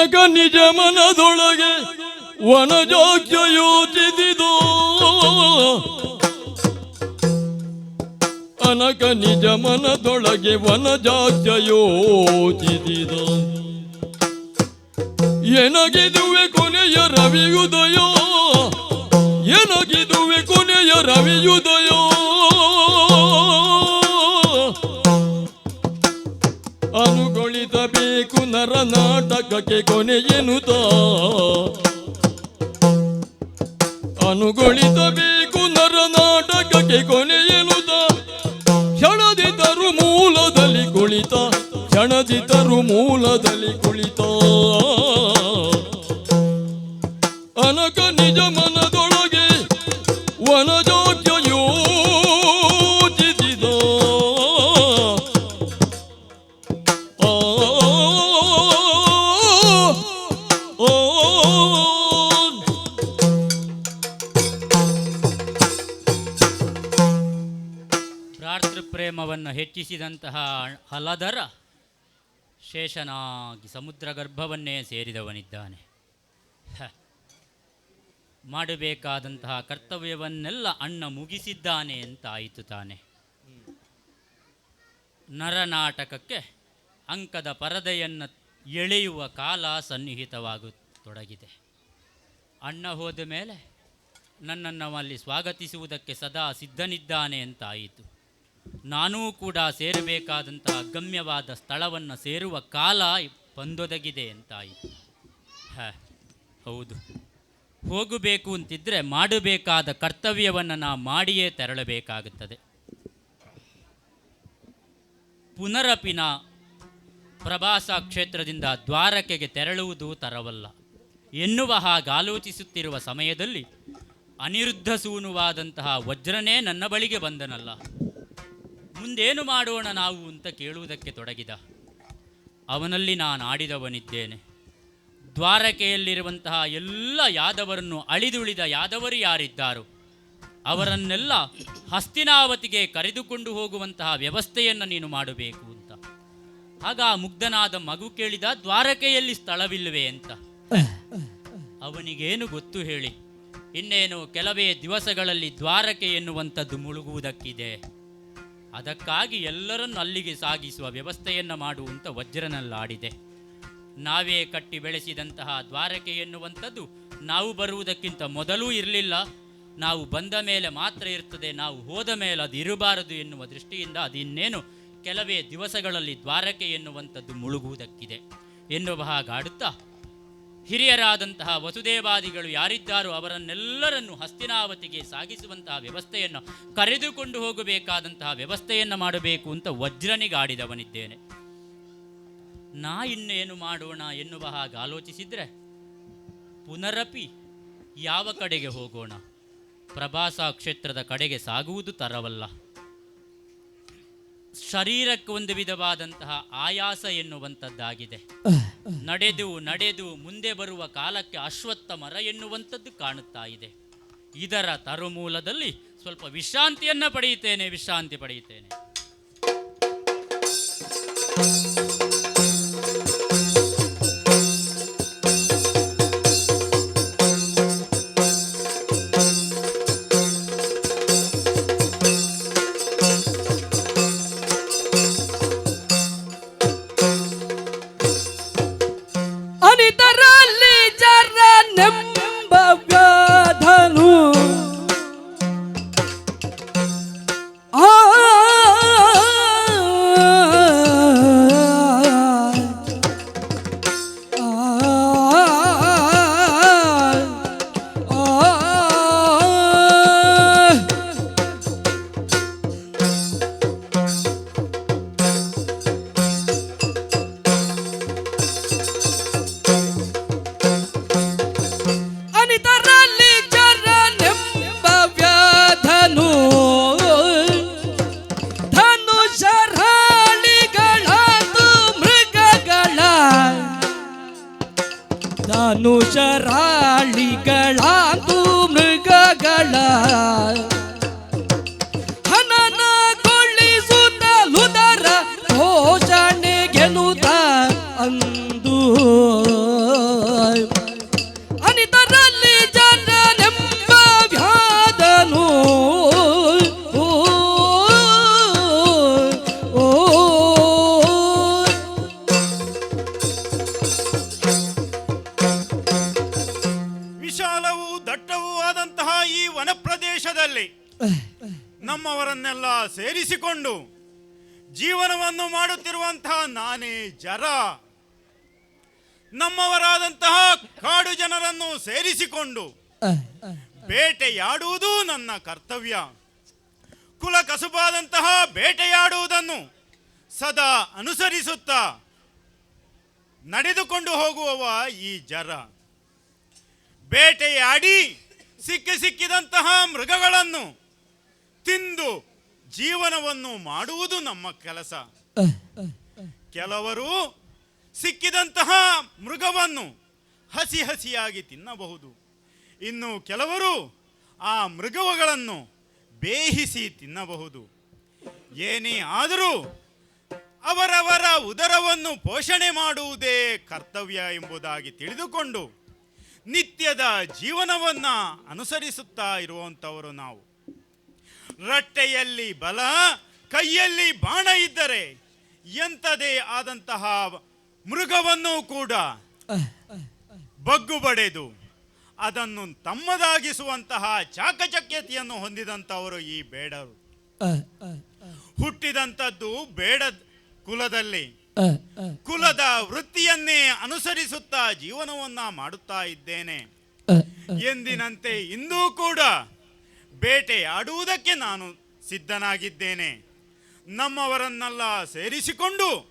ಅನಕ ನಿಜ ಮನದೊಳಗೆ ವನಜಾಕ್ಷ ಯೋಚಿಸಿದು ಅನಕ ನಿಜ ಮನದೊಳಗೆ ವನಜಾಕ್ಷ ಯೋಚಿಸಿದ ಎನಗಿದುವೆ ಕೊನೆಯ ರವಿಯುದಯೋ, ಎನಗಿದುವೆ ಕೊನೆಯ ರವಿಯುದಯೋ. ಅನುಗೊಳಿಸಬೇಕು ನರ ನಾಟಕಕ್ಕೆ ಕೊನೆಯೇನುತ ಅನುಗೊಳಿಸಬೇಕು ನರ ನಾಟಕಕ್ಕೆ ಕೊನೆಯೇನುತ ಕ್ಷಣದಿ ತರು ಮೂಲದಲ್ಲಿ ಕುಳಿತ, ಕ್ಷಣದಿದ್ದರು ಮೂಲದಲ್ಲಿ ಕುಳಿತ? ಹಲದರ ಶೇಷನಾಗಿ ಸಮುದ್ರ ಗರ್ಭವನ್ನೇ ಸೇರಿದವನಿದ್ದಾನೆ. ಮಾಡಬೇಕಾದಂತಹ ಕರ್ತವ್ಯವನ್ನೆಲ್ಲ ಅಣ್ಣ ಮುಗಿಸಿದ್ದಾನೆ ಅಂತ ಆಯಿತು ತಾನೆ ನರನಾಟಕಕ್ಕೆ ಅಂಕದ ಪರದೆಯನ್ನು ಎಳೆಯುವ ಕಾಲ ಸನ್ನಿಹಿತವಾಗತೊಡಗಿದೆ. ಅಣ್ಣ ಹೋದ ಮೇಲೆ ನನ್ನನ್ನು ಅಲ್ಲಿ ಸ್ವಾಗತಿಸುವುದಕ್ಕೆ ಸದಾ ಸಿದ್ಧನಿದ್ದಾನೆ ಅಂತಾಯಿತು. ನಾನೂ ಕೂಡ ಸೇರಬೇಕಾದಂತಹ ಗಮ್ಯವಾದ ಸ್ಥಳವನ್ನು ಸೇರುವ ಕಾಲ ಬಂದೊದಗಿದೆ ಅಂತಾಯಿತು ಹ, ಹೌದು. ಹೋಗಬೇಕು ಅಂತಿದ್ರೆ ಮಾಡಬೇಕಾದ ಕರ್ತವ್ಯವನ್ನು ನಾ ಮಾಡಿಯೇ ತೆರಳಬೇಕಾಗುತ್ತದೆ. ಪುನರಪಿನ ಪ್ರವಾಸ ಕ್ಷೇತ್ರದಿಂದ ದ್ವಾರಕೆಗೆ ತೆರಳುವುದು ತರವಲ್ಲ. ಎನ್ನುವ ಹಾಗಾಲೋಚಿಸುತ್ತಿರುವ ಸಮಯದಲ್ಲಿ ಅನಿರುದ್ಧ ಸೂನುವಾದಂತಹ ವಜ್ರನೇ ನನ್ನ ಬಳಿಗೆ ಬಂದನಲ್ಲ. ಮುಂದೇನು ಮಾಡೋಣ ನಾವು ಅಂತ ಕೇಳುವುದಕ್ಕೆ ತೊಡಗಿದ. ಅವನಲ್ಲಿ ನಾನು ಆಡಿದವನಿದ್ದೇನೆ. ದ್ವಾರಕೆಯಲ್ಲಿರುವಂತಹ ಎಲ್ಲ ಯಾದವರನ್ನು ಅಳಿದುಳಿದ ಯಾದವರು ಯಾರಿದ್ದಾರೋ, ಅವರನ್ನೆಲ್ಲ ಹಸ್ತಿನಾವತಿಗೆ ಕರೆದುಕೊಂಡು ಹೋಗುವಂತಹ ವ್ಯವಸ್ಥೆಯನ್ನು ನೀನು ಮಾಡಬೇಕು ಅಂತ. ಆಗ ಮುಗ್ಧನಾದ ಮಗು ಕೇಳಿದ, ದ್ವಾರಕೆಯಲ್ಲಿ ಸ್ಥಳವಿಲ್ಲವೇ ಅಂತ. ಅವನಿಗೇನು ಗೊತ್ತು ಹೇಳಿ, ಇನ್ನೇನು ಕೆಲವೇ ದಿವಸಗಳಲ್ಲಿ ದ್ವಾರಕೆ ಎನ್ನುವಂಥದ್ದು ಮುಳುಗುವುದಕ್ಕಿದೆ. ಅದಕ್ಕಾಗಿ ಎಲ್ಲರನ್ನು ಅಲ್ಲಿಗೆ ಸಾಗಿಸುವ ವ್ಯವಸ್ಥೆಯನ್ನು ಮಾಡುವಂತ ವಜ್ರನಲ್ಲಾಡಿದೆ. ನಾವೇ ಕಟ್ಟಿ ಬೆಳೆಸಿದಂತಹ ದ್ವಾರಕೆ ಎನ್ನುವಂಥದ್ದು ನಾವು ಬರುವುದಕ್ಕಿಂತ ಮೊದಲೂ ಇರಲಿಲ್ಲ. ನಾವು ಬಂದ ಮೇಲೆ ಮಾತ್ರ ಇರ್ತದೆ, ನಾವು ಹೋದ ಮೇಲೆ ಅದು ಇರಬಾರದು ಎನ್ನುವ ದೃಷ್ಟಿಯಿಂದ ಅದಿನ್ನೇನು ಕೆಲವೇ ದಿವಸಗಳಲ್ಲಿ ದ್ವಾರಕೆ ಎನ್ನುವಂಥದ್ದು ಮುಳುಗುವುದಕ್ಕಿದೆ. ಎನ್ನುವ ಹಾಗಾಡುತ್ತಾ ಹಿರಿಯರಾದಂತಹ ವಸುದೇವಾದಿಗಳು ಯಾರಿದ್ದಾರೋ ಅವರನ್ನೆಲ್ಲರನ್ನು ಹಸ್ತಿನಾವತಿಗೆ ಸಾಗಿಸುವಂತಹ ವ್ಯವಸ್ಥೆಯನ್ನು ಕರೆದುಕೊಂಡು ಹೋಗಬೇಕಾದಂತಹ ವ್ಯವಸ್ಥೆಯನ್ನು ಮಾಡಬೇಕು ಅಂತ ವಜ್ರನಿಗಾಡಿದವನಿದ್ದೇನೆ. ನಾ ಇನ್ನೇನು ಮಾಡೋಣ ಎನ್ನುವ ಹಾಗೆ ಆಲೋಚಿಸಿದ್ರೆ ಪುನರಪಿ ಯಾವ ಕಡೆಗೆ ಹೋಗೋಣ? ಪ್ರಭಾಸ ಕ್ಷೇತ್ರದ ಕಡೆಗೆ ಸಾಗುವುದು ತರವಲ್ಲ. ಶರೀರಕ್ಕೆ ಒಂದು ವಿಧವಾದಂತಹ ಆಯಾಸ ಎನ್ನುವಂಥದ್ದಾಗಿದೆ. ನಡೆದು ನಡೆದು ಮುಂದೆ ಬರುವ ಕಾಲಕ್ಕೆ ಅಶ್ವತ್ಥ ಮರ ಎನ್ನುವಂಥದ್ದು ಕಾಣುತ್ತಾ ಇದೆ. ಇದರ ತರುಮೂಲದಲ್ಲಿ ಸ್ವಲ್ಪ ವಿಶ್ರಾಂತಿಯನ್ನ ಪಡೆಯುತ್ತೇನೆ ವಿಶ್ರಾಂತಿ ಪಡೆಯುತ್ತೇನೆ. ವನಪ್ರದೇಶದಲ್ಲಿ ನಮ್ಮವರನ್ನೆಲ್ಲ ಸೇರಿಸಿಕೊಂಡು ಜೀವನವನ್ನು ಮಾಡುತ್ತಿರುವಂತಹ ನಾನೇ ಜರ. ನಮ್ಮವರಾದಂತಹ ಕಾಡು ಜನರನ್ನು ಸೇರಿಸಿಕೊಂಡು ಬೇಟೆಯಾಡುವುದು ನನ್ನ ಕರ್ತವ್ಯ. ಕುಲ ಕಸುಬಾದಂತಹ ಬೇಟೆಯಾಡುವುದನ್ನು ಸದಾ ಅನುಸರಿಸುತ್ತಾ ನಡೆದುಕೊಂಡು ಹೋಗುವವ ಈ ಜರ. ಬೇಟೆಯಾಡಿ ಸಿಕ್ಕಿ ಸಿಕ್ಕಿದಂತಹ ಮೃಗಗಳನ್ನು ತಿಂದು ಜೀವನವನ್ನು ಮಾಡುವುದು ನಮ್ಮ ಕೆಲಸ. ಕೆಲವರು ಸಿಕ್ಕಿದಂತಹ ಮೃಗವನ್ನು ಹಸಿ ಹಸಿಯಾಗಿ ತಿನ್ನಬಹುದು. ಇನ್ನು ಕೆಲವರು ಆ ಮೃಗಗಳನ್ನು ಬೇಯಿಸಿ ತಿನ್ನಬಹುದು. ಏನೇ ಆದರೂ ಅವರವರ ಉದರವನ್ನು ಪೋಷಣೆ ಮಾಡುವುದೇ ಕರ್ತವ್ಯ ಎಂಬುದಾಗಿ ತಿಳಿದುಕೊಂಡು ನಿತ್ಯದ ಜೀವನವನ್ನ ಅನುಸರಿಸುತ್ತಾ ಇರುವಂಥವರು ನಾವು. ರಟ್ಟೆಯಲ್ಲಿ ಬಲ, ಕೈಯಲ್ಲಿ ಬಾಣ ಇದ್ದರೆ ಎಂಥದೇ ಆದಂತಹ ಮೃಗವನ್ನು ಕೂಡ ಬಗ್ಗು ಬಡೆದು ಅದನ್ನು ತಮ್ಮದಾಗಿಸುವಂತಹ ಚಾಕಚಕ್ಯತೆಯನ್ನು ಹೊಂದಿದಂಥವರು ಈ ಬೇಡರು. ಹುಟ್ಟಿದಂಥದ್ದು ಬೇಡ ಕುಲದಲ್ಲಿ. ಕುಲದ ವೃತ್ತಿಯನ್ನೇ ಅನುಸರಿಸುತ್ತಾ ಜೀವನವನ್ನ ಮಾಡುತ್ತಾ ಇದ್ದೇನೆ. ಎಂದಿನಂತೆ ಇಂದೂ ಕೂಡ ಬೇಟೆಯಾಡುವುದಕ್ಕೆ ನಾನು ಸಿದ್ಧನಾಗಿದ್ದೇನೆ. ನಮ್ಮವರನ್ನೆಲ್ಲ ಸೇರಿಸಿಕೊಂಡು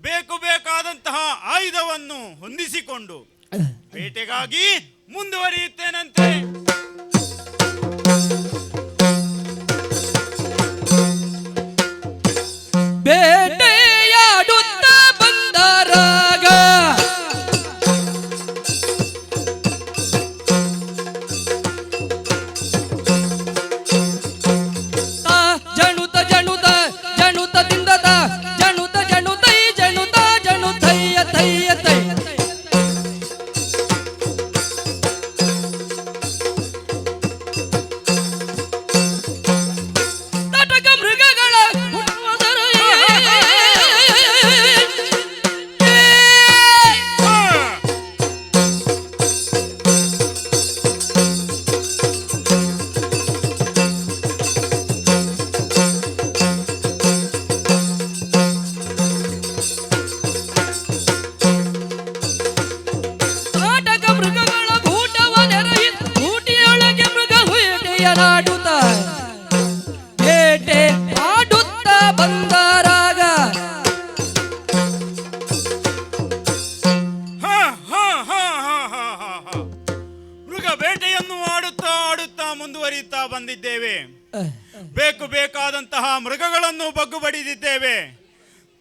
ಬೇಕು ಬೇಕಾದಂತಹ ಆಯುಧವನ್ನು ಹೊಂದಿಸಿಕೊಂಡು ಬೇಟೆಗಾಗಿ ಮುಂದುವರಿಯುತ್ತೇನಂತೆ? ಬೇಟೆಯಾಡುತ್ತ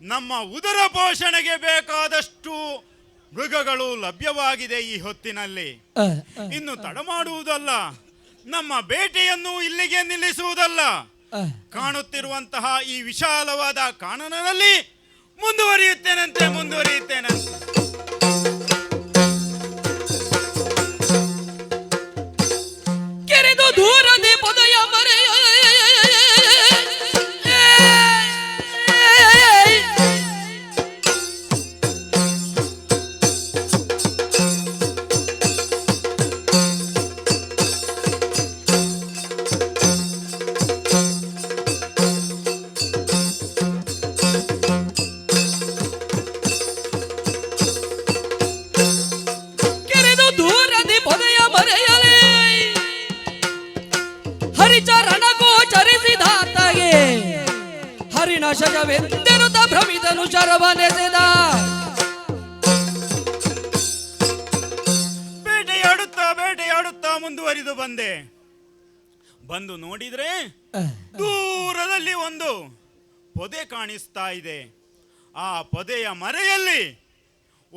ನಮ್ಮ ಉದರ ಪೋಷಣೆಗೆ ಬೇಕಾದಷ್ಟು ಮೃಗಗಳು ಲಭ್ಯವಾಗಿದೆ ಈ ಹೊತ್ತಿನಲ್ಲಿ. ಇನ್ನು ತಡ ಮಾಡುವುದಲ್ಲ ನಮ್ಮ ಬೇಟೆಯನ್ನು ಇಲ್ಲಿಗೆ ನಿಲ್ಲಿಸುವುದಲ್ಲ. ಕಾಣುತ್ತಿರುವಂತಹ ಈ ವಿಶಾಲವಾದ ಕಾನನದಲ್ಲಿ ಮುಂದುವರಿಯುತ್ತೇನಂತೆ ಮುಂದುವರಿಯುತ್ತೇನಂತೆ.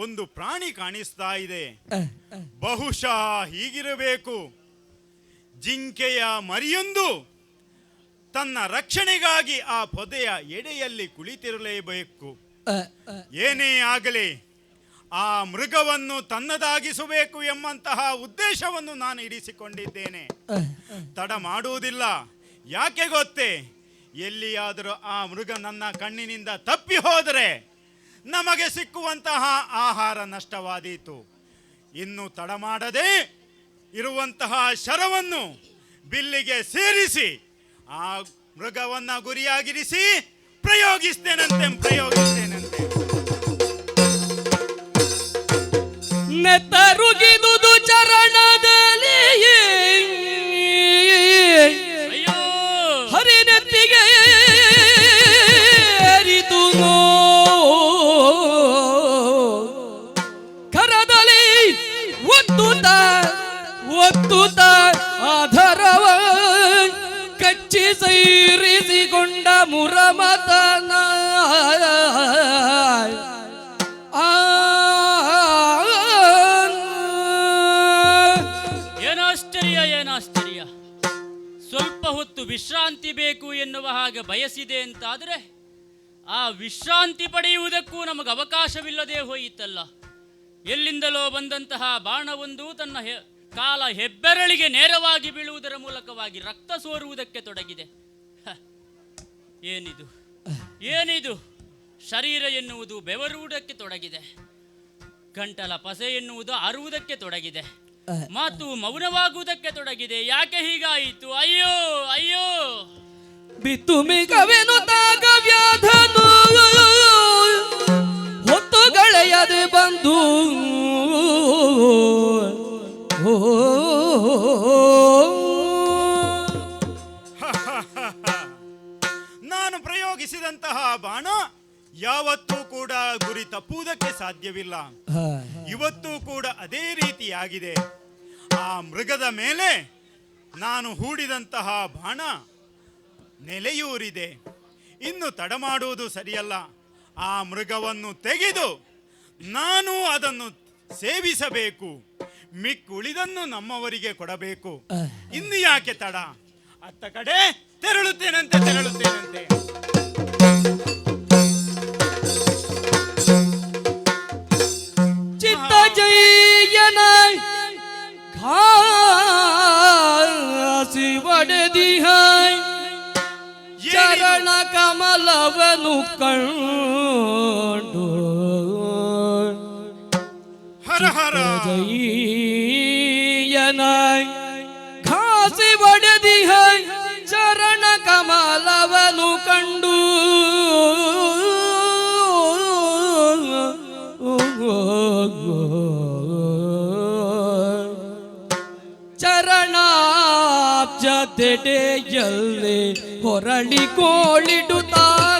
ಒಂದು ಪ್ರಾಣಿ ಕಾಣಿಸ್ತಾ ಇದೆ. ಬಹುಶಃ ಹೀಗಿರಬೇಕು. ಜಿಂಕೆಯ ಮರಿಯೊಂದು ತನ್ನ ರಕ್ಷಣೆಗಾಗಿ ಆ ಪೊದೆಯ ಎಡೆಯಲ್ಲಿ ಕುಳಿತಿರಲೇಬೇಕು. ಏನೇ ಆಗಲಿ ಆ ಮೃಗವನ್ನು ತನ್ನದಾಗಿಸಬೇಕು ಎಂಬಂತಹ ಉದ್ದೇಶವನ್ನು ನಾನು ಇರಿಸಿಕೊಂಡಿದ್ದೇನೆ. ತಡ ಮಾಡುವುದಿಲ್ಲ. ಯಾಕೆ ಗೊತ್ತೇ? ಎಲ್ಲಿಯಾದರೂ ಆ ಮೃಗ ನನ್ನ ಕಣ್ಣಿನಿಂದ ತಪ್ಪಿ ಹೋದರೆ ನಮಗೆ ಸಿಕ್ಕುವಂತಹ ಆಹಾರ ನಷ್ಟವಾದೀತು. ಇನ್ನು ತಡ ಮಾಡದೆ ಇರುವಂತಹ ಶರವನ್ನು ಬಿಲ್ಲಿಗೆ ಸೇರಿಸಿ, ಆ ಮೃಗವನ್ನ ಗುರಿಯಾಗಿರಿಸಿ ಪ್ರಯೋಗಿಸ್ತೇನಂತೆ ಪ್ರಯೋಗಿಸ್ತೇನಂತೆ. ನೆತ್ತರುಗಿದುದು ಒತ್ತುತ್ತ ಒತ್ತುತ ಆಧರವ ಕಚ್ಚಿ ಸೈರಿಸಿಕೊಂಡ ಮುರಮತನ ಏನಾಶ್ಚರ್ಯ ಏನಾಶ್ಚರ್ಯ ಸ್ವಲ್ಪ ಹೊತ್ತು ವಿಶ್ರಾಂತಿ ಬೇಕು ಎನ್ನುವ ಹಾಗೆ ಬಯಸಿದೆ ಅಂತಾದರೆ, ಆ ವಿಶ್ರಾಂತಿ ಪಡೆಯುವುದಕ್ಕೂ ನಮಗೆ ಅವಕಾಶವಿಲ್ಲದೆ ಹೋಯಿತಲ್ಲ. ಎಲ್ಲಿಂದಲೋ ಬಂದಂತಹ ಬಾಣವೊಂದು ತನ್ನ ಹೆ- ಕಾಲ ಹೆಬ್ಬೆರಳಿಗೆ ನೇರವಾಗಿ ಬೀಳುವುದರ ಮೂಲಕವಾಗಿ ರಕ್ತ ಸೋರುವುದಕ್ಕೆ ತೊಡಗಿದೆ. ಏನಿದು? ಏನಿದು? ಶರೀರ ಎನ್ನುವುದು ಬೆವರುವುದಕ್ಕೆ ತೊಡಗಿದೆ. ಗಂಟಲ ಪಸೆ ಎನ್ನುವುದು ಅರುವುದಕ್ಕೆ ತೊಡಗಿದೆ. ಮಾತು ಮೌನವಾಗುವುದಕ್ಕೆ ತೊಡಗಿದೆ. ಯಾಕೆ ಹೀಗಾಯಿತು? ಅಯ್ಯೋ ಅಯ್ಯೋ! ಬಿತ್ತು ಬಂದು. ಓ ನಾನು ಪ್ರಯೋಗಿಸಿದಂತಹ ಬಾಣ ಯಾವತ್ತೂ ಕೂಡ ಗುರಿ ತಪ್ಪುವುದಕ್ಕೆ ಸಾಧ್ಯವಿಲ್ಲ. ಇವತ್ತು ಕೂಡ ಅದೇ ರೀತಿಯಾಗಿದೆ. ಆ ಮೃಗದ ಮೇಲೆ ನಾನು ಹೂಡಿದಂತಹ ಬಾಣ ನೆಲೆಯೂರಿದೆ. ಇನ್ನು ತಡ ಮಾಡುವುದು ಸರಿಯಲ್ಲ. ಆ ಮೃಗವನ್ನು ತೆಗೆದು ನಾನು ಅದನ್ನು ಸೇವಿಸಬೇಕು ಮಿಕ್ಕುಳಿದನ್ನು ನಮ್ಮವರಿಗೆ ಕೊಡಬೇಕು. ಇನ್ನು ಯಾಕೆ ತಡ? ಅತ್ತ ಕಡೆ ತೆರಳುತ್ತೇನಂತೆ ತೆರಳುತ್ತೇನಂತೆ. ಚಿತ್ತ ಜೈಯನ ಘಾಸಿ ಒಡೆದಿಹ ಚರಣ ಕಮಲವನು ಕಂಡು ಹರ ಖಾಸಿ ಒಡೆದಿಹ ಚರಣ ಕಮಲವನು ಕಂಡು. ಚರಣಾಬ್ಜದೆಡೆಯಲ್ಲಿ ಹೊರಳಿ ಕೋಳಿಡುತ್ತಾಗ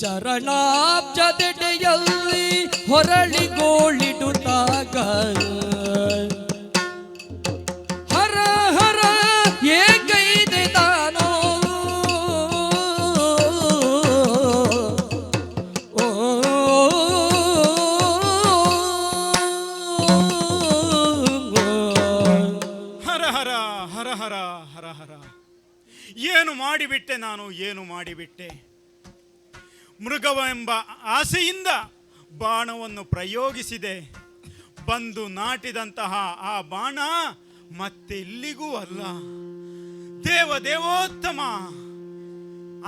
ಚರಣಾಬ್ಜದೆಡೆಯಲ್ಲಿ ಹೊರಳಿ ಗೋಳಿಡುತ್ತಾಗ ಹರ ಹರ ಏಕೈದೆ ತಾನೋ. ಓ. ಹರ ಹರ ಹರ ಹರ ಹರ ಹರ. ಏನು ಮಾಡಿಬಿಟ್ಟೆ ನಾನು, ಏನು ಮಾಡಿಬಿಟ್ಟೆ? ಮೃಗವೆಂಬ ಆಸೆಯಿಂದ ಬಾಣವನ್ನು ಪ್ರಯೋಗಿಸಿದೆ. ಬಂದು ನಾಟಿದಂತಹ ಆ ಬಾಣ ಮತ್ತೆಲ್ಲಿಗೂ ಅಲ್ಲ. ದೇವ ದೇವೋತ್ತಮ,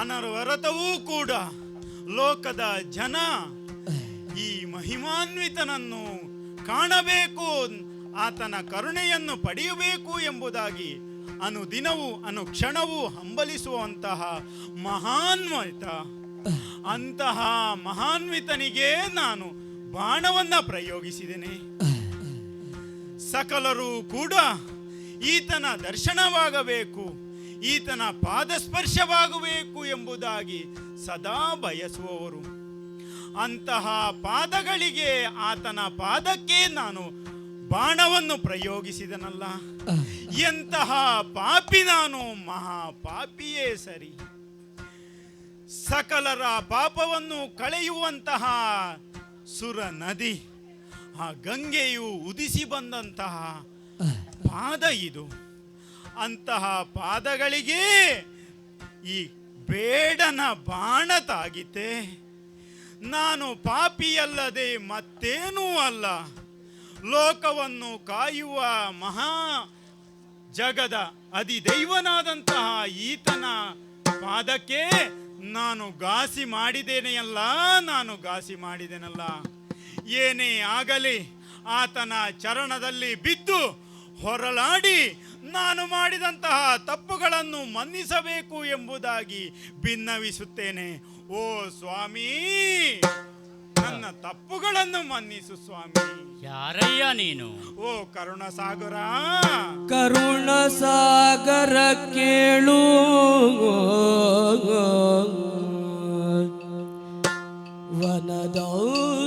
ಅನರ್ವರತವೂ ಕೂಡ ಲೋಕದ ಜನ ಈ ಮಹಿಮಾನ್ವಿತನನ್ನು ಕಾಣಬೇಕು, ಆತನ ಕರುಣೆಯನ್ನು ಪಡೆಯಬೇಕು ಎಂಬುದಾಗಿ ಅನುದಿನವೂ ಅನುಕ್ಷಣವೂ ಹಂಬಲಿಸುವಂತಹ ಮಹಾನ್ವಿತ ಅಂತಹ ಮಹಾನ್ವಿತನಿಗೆ ನಾನು ಬಾಣವನ್ನ ಪ್ರಯೋಗಿಸಿದ್ದೇನೆ. ಸಕಲರು ಕೂಡ ಈತನ ದರ್ಶನವಾಗಬೇಕು ಈತನ ಪಾದಸ್ಪರ್ಶವಾಗಬೇಕು ಎಂಬುದಾಗಿ ಸದಾ ಬಯಸುವವರು. ಅಂತಹ ಪಾದಗಳಿಗೆ ಆತನ ಪಾದಕ್ಕೆ ನಾನು ಬಾಣವನ್ನು ಪ್ರಯೋಗಿಸಿದನಲ್ಲ. ಎಂತಹ ಪಾಪಿ ನಾನು ಮಹಾ ಪಾಪಿಯೇ ಸರಿ. ಸಕಲರ ಪಾಪವನ್ನು ಕಳೆಯುವಂತಹ ಸುರ ನದಿ, ಆ ಗಂಗೆಯು ಉದಿಸಿ ಬಂದಂತಹ ಪಾದ ಇದು. ಅಂತಹ ಪಾದಗಳಿಗೆ ಈ ಬೇಡನ ಬಾಣ ತಾಗಿತೆ. ನಾನು ಪಾಪಿಯಲ್ಲದೆ ಮತ್ತೇನೂ ಅಲ್ಲ. ಲೋಕವನ್ನು ಕಾಯುವ ಮಹಾ ಜಗದ ಅಧಿದೈವನಾದಂತಹ ಈತನ ಪಾದಕ್ಕೆ ನಾನು ಘಾಸಿ ಮಾಡಿದ್ದೇನೆಯಲ್ಲ ನಾನು ಘಾಸಿ ಮಾಡಿದೆನಲ್ಲ. ಏನೇ ಆಗಲಿ, ಆತನ ಚರಣದಲ್ಲಿ ಬಿದ್ದು ಹೊರಲಾಡಿ ನಾನು ಮಾಡಿದಂತಹ ತಪ್ಪುಗಳನ್ನು ಮನ್ನಿಸಬೇಕು ಎಂಬುದಾಗಿ ಭಿನ್ನವಿಸುತ್ತೇನೆ ಓ ಸ್ವಾಮಿ! ನನ್ನ ತಪ್ಪುಗಳನ್ನು ಮನ್ನಿಸು ಸ್ವಾಮಿ. ಯಾರಯ್ಯ ನೀನು? ಓ ಕರುಣ ಸಾಗರ. ಕರುಣ ಸಾಗರ ಕೇಳು. ವನದಲ್ಲಿ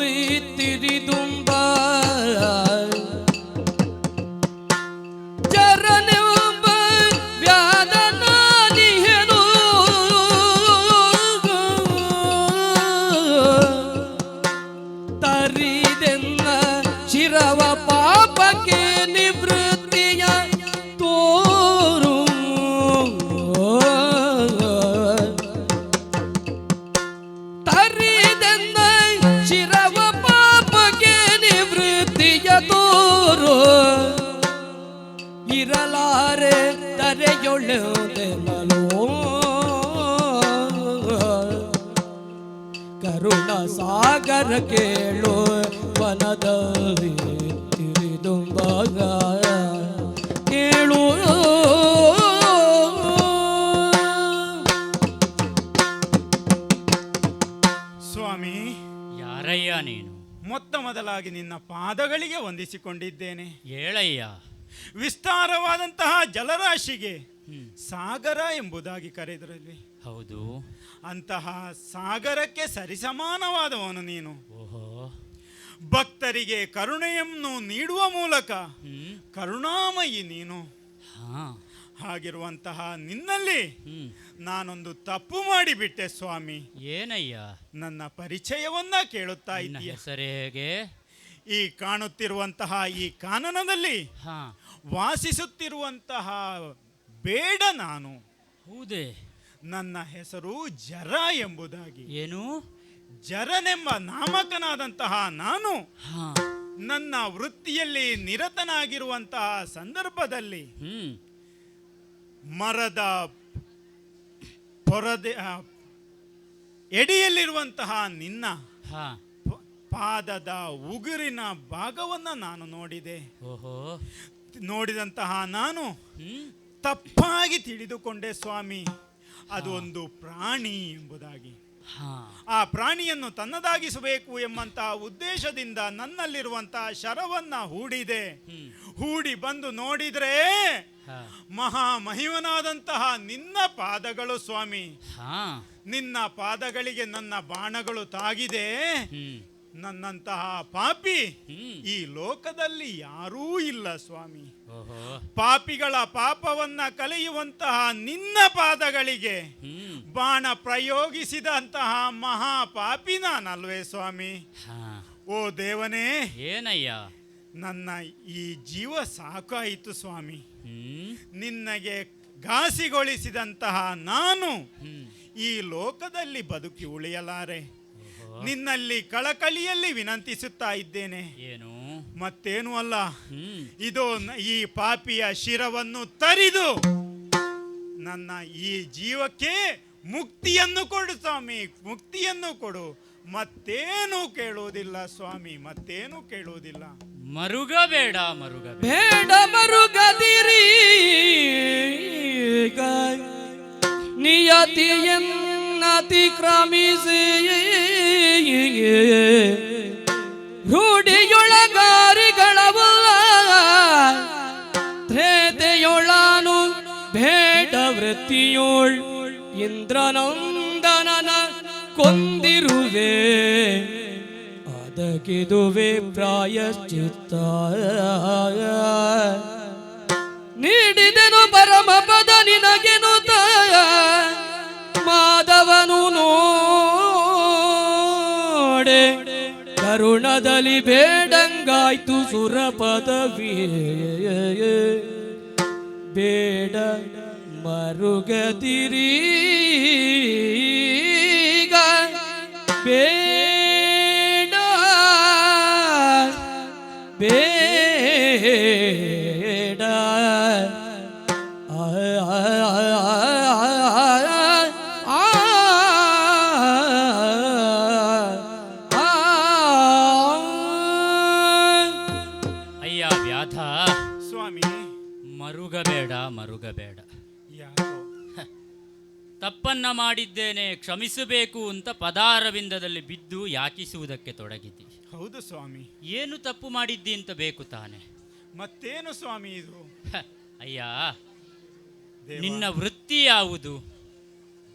ತೋರು ಇರಲಾರೆ ತರೆಯೊಳ್ಳೆನಲೋ ಕರುಣ ಸಾಗರ ಕೇಳು ವನದಲ್ಲಿ ತಿರಿದುಂಬಾಗ ಕೇಳು. ಸ್ವಾಮಿ. ಯಾರಯ್ಯ ನೀನು? ಮೊತ್ತ ಮೊದಲಾಗಿ ನಿನ್ನ ಪಾದಗಳಿಗೆ ವಂದಿಸಿಕೊಂಡಿದ್ದೇನೆ. ಹೇಳಯ್ಯ. ವಿಸ್ತಾರವಾದಂತಹ ಜಲರಾಶಿಗೆ. ಸಾಗರ ಎಂಬುದಾಗಿ ಕರೆದರಲ್ಲಿ ಹೌದು. ಅಂತಹ ಸಾಗರಕ್ಕೆ ಸರಿಸಮಾನವಾದವನು ನೀನು. ಓಹೋ. ಭಕ್ತರಿಗೆ ಕರುಣೆಯನ್ನು ನೀಡುವ ಮೂಲಕ ಕರುಣಾಮಯಿ ನೀನು. ಹಾ. ಹಾಗಿರುವಂತಹ ನಿನ್ನಲ್ಲಿ ನಾನೊಂದು ತಪ್ಪು ಮಾಡಿಬಿಟ್ಟೆ ಸ್ವಾಮಿ. ಏನಯ್ಯ? ನನ್ನ ಪರಿಚಯವನ್ನ ಕೇಳುತ್ತಾ ಇದ್ದೀಯ. ಹೇಗೆ? ಈ ಕಾಣುತ್ತಿರುವಂತಹ ಈ ಕಾನನದಲ್ಲಿ ವಾಸಿಸುತ್ತಿರುವಂತಹ ಬೇಡ ನಾನು. ಹೌದೇ? ನನ್ನ ಹೆಸರು ಜರ ಎಂಬುದಾಗಿ. ಏನು? ಜರನೆಂಬ ನಾಮಕನಾದಂತಹ ನಾನು ನನ್ನ ವೃತ್ತಿಯಲ್ಲಿ ನಿರತನಾಗಿರುವಂತಹ ಸಂದರ್ಭದಲ್ಲಿ ಮರದ ಪೊರದೆ ಎಡಿಯಲ್ಲಿರುವಂತಹ ನಿನ್ನ ಪಾದದ ಉಗುರಿನ ಭಾಗವನ್ನ ನಾನು ನೋಡಿದೆ. ಓಹೋ. ನೋಡಿದಂತಹ ನಾನು ತಪ್ಪಾಗಿ ತಿಳಿದುಕೊಂಡೆ ಸ್ವಾಮಿ. ಅದು ಒಂದು ಪ್ರಾಣಿ ಎಂಬುದಾಗಿ. ಹಾ. ಆ ಪ್ರಾಣಿಯನ್ನು ತನ್ನದಾಗಿಸಬೇಕು ಎಂಬಂತಹ ಉದ್ದೇಶದಿಂದ ನನ್ನಲ್ಲಿರುವಂತಹ ಶರವನ್ನ ಹೂಡಿದೆ. ಹೂಡಿ ಬಂದು ನೋಡಿದ್ರೆ ಮಹಾ ಮಹಿಮನಾದಂತಹ ನಿನ್ನ ಪಾದಗಳು ಸ್ವಾಮಿ. ನಿನ್ನ ಪಾದಗಳಿಗೆ ನನ್ನ ಬಾಣಗಳು ತಾಗಿದೆ. ನನ್ನಂತಹ ಪಾಪಿ ಈ ಲೋಕದಲ್ಲಿ ಯಾರೂ ಇಲ್ಲ ಸ್ವಾಮಿ. ಪಾಪಿಗಳ ಪಾಪವನ್ನ ಕಲಿಯುವಂತಹ ನಿನ್ನ ಪಾದಗಳಿಗೆ ಬಾಣ ಪ್ರಯೋಗಿಸಿದಂತಹ ಮಹಾ ಪಾಪಿ ನಾನಲ್ವೇ ಸ್ವಾಮಿ. ಓ ದೇವನೇ ಏನಯ್ಯ? ನನ್ನ ಈ ಜೀವ ಸಾಕಾಯಿತು ಸ್ವಾಮಿ. ನಿನ್ನಗೆ ಘಾಸಿಗೊಳಿಸಿದಂತಹ ನಾನು ಈ ಲೋಕದಲ್ಲಿ ಬದುಕಿ ಉಳಿಯಲಾರೆ. ನಿನ್ನಲ್ಲಿ ಕಳಕಳಿಯಲ್ಲಿ ವಿನಂತಿಸುತ್ತಾ ಇದ್ದೇನೆ. ಏನು? ಮತ್ತೇನು ಅಲ್ಲ. ಇದು ಈ ಪಾಪಿಯ ಶಿರವನ್ನು ತರಿದು ನನ್ನ ಈ ಜೀವಕ್ಕೆ ಮುಕ್ತಿಯನ್ನು ಕೊಡು ಸ್ವಾಮಿ ಮುಕ್ತಿಯನ್ನು ಕೊಡು. ಮತ್ತೇನು ಕೇಳುವುದಿಲ್ಲ ಸ್ವಾಮಿ ಮತ್ತೇನು ಕೇಳುವುದಿಲ್ಲ. ಮರುಗಬೇಡ ಮರುಗಬೇಡ ಬೇಡ ಮರುಗದಿರಿ ನಿಯತಿಯನ್ನತಿ ಕ್ರಮಿಸಿ ರೂಢಿಯೊಳಗಾರಿಗಳವಲ್ಲ ತ್ರೇತೆಯೊಳಾನು ಬೇಡ ವೃತ್ತಿಯೋಳ್ ಇಂದ್ರನಂದನನ ಕೊಂದಿರುವೆ ಅದಕ್ಕಿದುವೆ ಪ್ರಾಯಶ್ಚಿತ್ತ ನೀಡಿದನು ಪರಮ ಪದ ನಿನಗೆನು ಮಾಧವನು ನೋಡೆ. ಕರುಣದಲ್ಲಿ ಬೇಡಂಗಾಯ್ತು ಸುರ ಪದವಿ ಬೇಡ ಮರುಗದಿರೀಗ. ಬೇಡ ಬೇಡ ತಪ್ಪನ್ನ ಮಾಡಿದ್ದೇನೆ ಕ್ಷಮಿಸಬೇಕು ಅಂತ ಪದಾರವಿಂದದಲ್ಲಿ ಬಿದ್ದು ಯಾಚಿಸುವುದಕ್ಕೆ ತೊಡಗಿದ್ದಿ. ಹೌದು ಸ್ವಾಮಿ. ಏನು ತಪ್ಪು ಮಾಡಿದ್ದಿ ಅಂತ ಬೇಕು ತಾನೆ. ಮತ್ತೇನು ಸ್ವಾಮಿ ಇದು? ಅಯ್ಯ ದೇವ, ನಿನ್ನ ವೃತ್ತಿ ಯಾವುದು?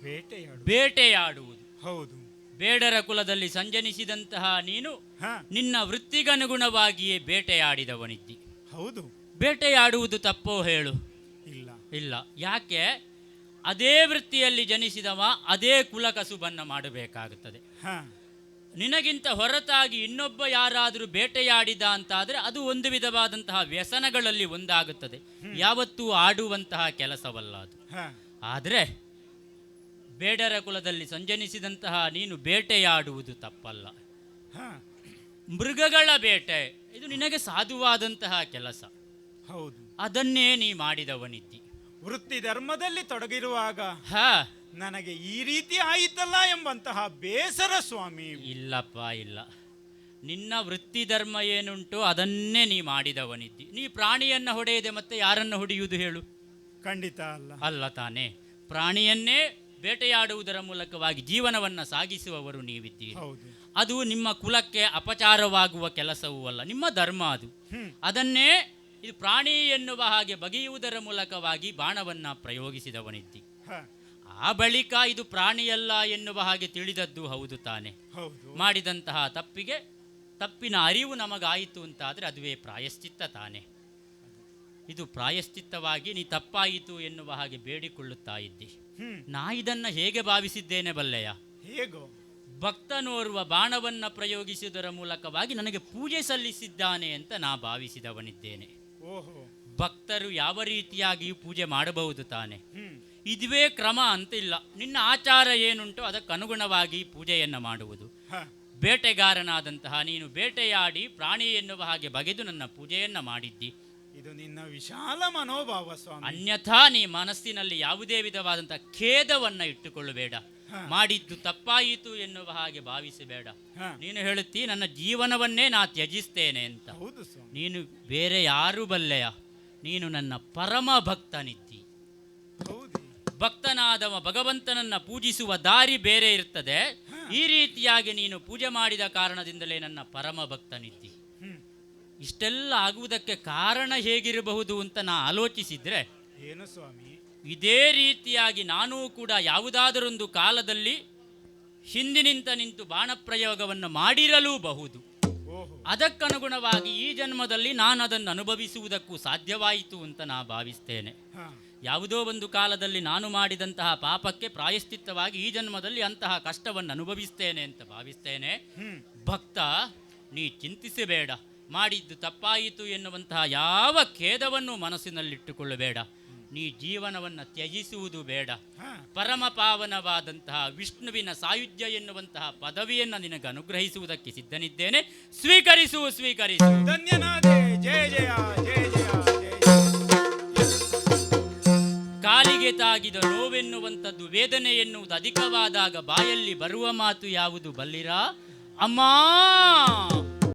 ಬೇಟೆಯಾಡು. ಬೇಟೆಯಾಡುವುದು. ಹೌದು. ಬೇಡರ ಕುಲದಲ್ಲಿ ಸಂಜನಿಸಿದಂತಹ ನೀನು ಹ. ನಿನ್ನ ವೃತ್ತಿಗನುಗುಣವಾಗಿಯೇ ಬೇಟೆಯಾಡಿದವನಿದ್ದಿ. ಹೌದು. ಬೇಟೆಯಾಡುವುದು ತಪ್ಪೋ ಹೇಳು. ಇಲ್ಲ. ಇಲ್ಲ. ಯಾಕೆ? ಅದೇ ವೃತ್ತಿಯಲ್ಲಿ ಜನಿಸಿದವ ಅದೇ ಕುಲಕಸುಬನ್ನು ಮಾಡಬೇಕಾಗುತ್ತದೆ. ಹ. ನಿನಗಿಂತ ಹೊರತಾಗಿ ಇನ್ನೊಬ್ಬ ಯಾರಾದರೂ ಬೇಟೆಯಾಡಿದ ಅಂತಾದರೆ ಅದು ಒಂದು ವಿಧವಾದಂತಹ ವ್ಯಸನಗಳಲ್ಲಿ ಒಂದಾಗುತ್ತದೆ. ಯಾವತ್ತೂ ಆಡುವಂತಹ ಕೆಲಸವಲ್ಲ ಅದು. ಹ. ಆದರೆ ಬೇಡರ ಕುಲದಲ್ಲಿ ಸಂಜನಿಸಿದಂತಹ ನೀನು ಬೇಟೆಯಾಡುವುದು ತಪ್ಪಲ್ಲ. ಹ. ಮೃಗಗಳ ಬೇಟೆ ಇದು ನಿನಗೆ ಸಾಧುವಾದಂತಹ ಕೆಲಸ. ಹೌದು. ಅದನ್ನೇ ನೀ ಮಾಡಿದವನಿದ್ದಿ. ವೃತ್ತಿ ಧರ್ಮದಲ್ಲಿ ತೊಡಗಿರುವಾಗ ಹಾ. ನನಗೆ ಈ ರೀತಿ ಆಯಿತಲ್ಲ ಎಂಬಂತಹ ಬೇಸರ ಸ್ವಾಮಿ. ಇಲ್ಲಪ್ಪ ಇಲ್ಲ. ನಿನ್ನ ವೃತ್ತಿ ಧರ್ಮ ಏನುಂಟು ಅದನ್ನೇ ನೀ ಮಾಡಿದವನಿದ್ದಿ. ನೀ ಪ್ರಾಣಿಯನ್ನ ಹೊಡೆಯದೆ ಮತ್ತೆ ಯಾರನ್ನು ಹೊಡೆಯುವುದು ಹೇಳು? ಖಂಡಿತ ಅಲ್ಲ. ಅಲ್ಲ ತಾನೇ. ಪ್ರಾಣಿಯನ್ನೇ ಬೇಟೆಯಾಡುವುದರ ಮೂಲಕವಾಗಿ ಜೀವನವನ್ನ ಸಾಗಿಸುವವರು ನೀವಿದ್ದೀರಿ. ಹೌದು. ಅದು ನಿಮ್ಮ ಕುಲಕ್ಕೆ ಅಪಚಾರವಾಗುವ ಕೆಲಸವೂ ಅಲ್ಲ ನಿಮ್ಮ ಧರ್ಮ ಅದು. ಅದನ್ನೇ ಇದು ಪ್ರಾಣಿ ಎನ್ನುವ ಹಾಗೆ ಬಗೆಯುವುದರ ಮೂಲಕವಾಗಿ ಬಾಣವನ್ನ ಪ್ರಯೋಗಿಸಿದವನಿದ್ದಿ. ಆ ಬಳಿಕ ಇದು ಪ್ರಾಣಿಯಲ್ಲ ಎನ್ನುವ ಹಾಗೆ ತಿಳಿದದ್ದು ಹೌದು ತಾನೆ. ಮಾಡಿದಂತಹ ತಪ್ಪಿಗೆ ತಪ್ಪಿನ ಅರಿವು ನಮಗಾಯಿತು ಅಂತಾದರೆ ಅದುವೇ ಪ್ರಾಯಶ್ಚಿತ್ತ ತಾನೆ. ಇದು ಪ್ರಾಯಶ್ಚಿತ್ತವಾಗಿ ನೀ ತಪ್ಪಾಯಿತು ಎನ್ನುವ ಹಾಗೆ ಬೇಡಿಕೊಳ್ಳುತ್ತಾ ಇದ್ದಿ. ನಾ ಇದನ್ನ ಹೇಗೆ ಭಾವಿಸಿದ್ದೇನೆ ಬಲ್ಲೆಯ? ಹೇಗೋ? ಭಕ್ತನೋರ್ವ ಬಾಣವನ್ನ ಪ್ರಯೋಗಿಸುವುದರ ಮೂಲಕವಾಗಿ ನನಗೆ ಪೂಜೆ ಸಲ್ಲಿಸಿದ್ದಾನೆ ಅಂತ ನಾ ಭಾವಿಸಿದವನಿದ್ದೇನೆ. ಭಕ್ತರು ಯಾವ ರೀತಿಯಾಗಿ ಪೂಜೆ ಮಾಡಬಹುದು ತಾನೆ? ಇದುವೇ ಕ್ರಮ ಅಂತ ಇಲ್ಲ ನಿನ್ನ ಆಚಾರ ಏನುಂಟು ಅದಕ್ಕನುಗುಣವಾಗಿ ಪೂಜೆಯನ್ನು ಮಾಡುವುದು. ಬೇಟೆಗಾರನಾದಂತಹ ನೀನು ಬೇಟೆಯಾಡಿ ಪ್ರಾಣಿ ಎನ್ನುವ ಹಾಗೆ ಬಗೆದು ನನ್ನ ಪೂಜೆಯನ್ನ ಮಾಡಿದ್ದಿ. ಇದು ನಿನ್ನ ವಿಶಾಲ ಮನೋಭಾವ ಸ್ವಾಮಿ. ಅನ್ಯಥಾ ನೀ ಮನಸ್ಸಿನಲ್ಲಿ ಯಾವುದೇ ವಿಧವಾದಂತಹ ಖೇದವನ್ನ ಇಟ್ಟುಕೊಳ್ಳಬೇಡ. ಮಾಡಿದ್ದು ತಪ್ಪಾಯಿತು ಎನ್ನುವ ಹಾಗೆ ಭಾವಿಸಬೇಡ. ನೀನು ಹೇಳುತ್ತಿ ನನ್ನ ಜೀವನವನ್ನೇ ನಾ ತ್ಯಜಿಸ್ತೇನೆ ಅಂತ. ನೀನು ಬೇರೆ ಯಾರು ಬಲ್ಲೆಯ. ನೀನು ನನ್ನ ಪರಮ ಭಕ್ತನಿದ್ದಿ. ಭಕ್ತನಾದವ ಭಗವಂತನನ್ನ ಪೂಜಿಸುವ ದಾರಿ ಬೇರೆ ಇರ್ತದೆ. ಈ ರೀತಿಯಾಗಿ ನೀನು ಪೂಜೆ ಮಾಡಿದ ಕಾರಣದಿಂದಲೇ ನನ್ನ ಪರಮ ಭಕ್ತನಿದ್ದಿ. ಇಷ್ಟೆಲ್ಲ ಆಗುವುದಕ್ಕೆ ಕಾರಣ ಹೇಗಿರಬಹುದು ಅಂತ ನಾ ಆಲೋಚಿಸಿದ್ರೆ ಏನು ಸ್ವಾಮಿ? ಇದೇ ರೀತಿಯಾಗಿ ನಾನೂ ಕೂಡ ಯಾವುದಾದರೊಂದು ಕಾಲದಲ್ಲಿ ಹಿಂದಿನಿಂದ ನಿಂತು ಬಾಣಪ್ರಯೋಗವನ್ನು ಮಾಡಿರಲೂಬಹುದು. ಅದಕ್ಕನುಗುಣವಾಗಿ ಈ ಜನ್ಮದಲ್ಲಿ ನಾನು ಅದನ್ನು ಅನುಭವಿಸುವುದಕ್ಕೂ ಸಾಧ್ಯವಾಯಿತು ಅಂತ ನಾ ಭಾವಿಸ್ತೇನೆ. ಯಾವುದೋ ಒಂದು ಕಾಲದಲ್ಲಿ ನಾನು ಮಾಡಿದಂತಹ ಪಾಪಕ್ಕೆ ಪ್ರಾಯಶ್ಚಿತ್ತವಾಗಿ ಈ ಜನ್ಮದಲ್ಲಿ ಅಂತಹ ಕಷ್ಟವನ್ನು ಅನುಭವಿಸ್ತೇನೆ ಅಂತ ಭಾವಿಸ್ತೇನೆ. ಭಕ್ತ ನೀ ಚಿಂತಿಸಬೇಡ. ಮಾಡಿದ್ದು ತಪ್ಪಾಯಿತು ಎನ್ನುವಂತಹ ಯಾವ ಖೇದವನ್ನು ಮನಸ್ಸಿನಲ್ಲಿಟ್ಟುಕೊಳ್ಳಬೇಡ. ನೀ ಜೀವನವನ್ನು ತ್ಯಜಿಸುವುದು ಬೇಡ. ಪರಮ ಪಾವನವಾದಂತಹ ವಿಷ್ಣುವಿನ ಸಾಯುಜ್ಯ ಎನ್ನುವಂತಹ ಪದವಿಯನ್ನು ನಿನಗೆ ಅನುಗ್ರಹಿಸುವುದಕ್ಕೆ ಸಿದ್ಧನಿದ್ದೇನೆ. ಸ್ವೀಕರಿಸು ಸ್ವೀಕರಿಸು. ಜಯ ಜಯ ಜಯ. ಕಾಲಿಗೆ ತಾಗಿದ ನೋವೆನ್ನುವಂಥದ್ದು ವೇದನೆ ಎನ್ನುವುದು ಅಧಿಕವಾದಾಗ ಬಾಯಲ್ಲಿ ಬರುವ ಮಾತು ಯಾವುದು ಬಲ್ಲಿರಾ? ಅಮ್ಮ!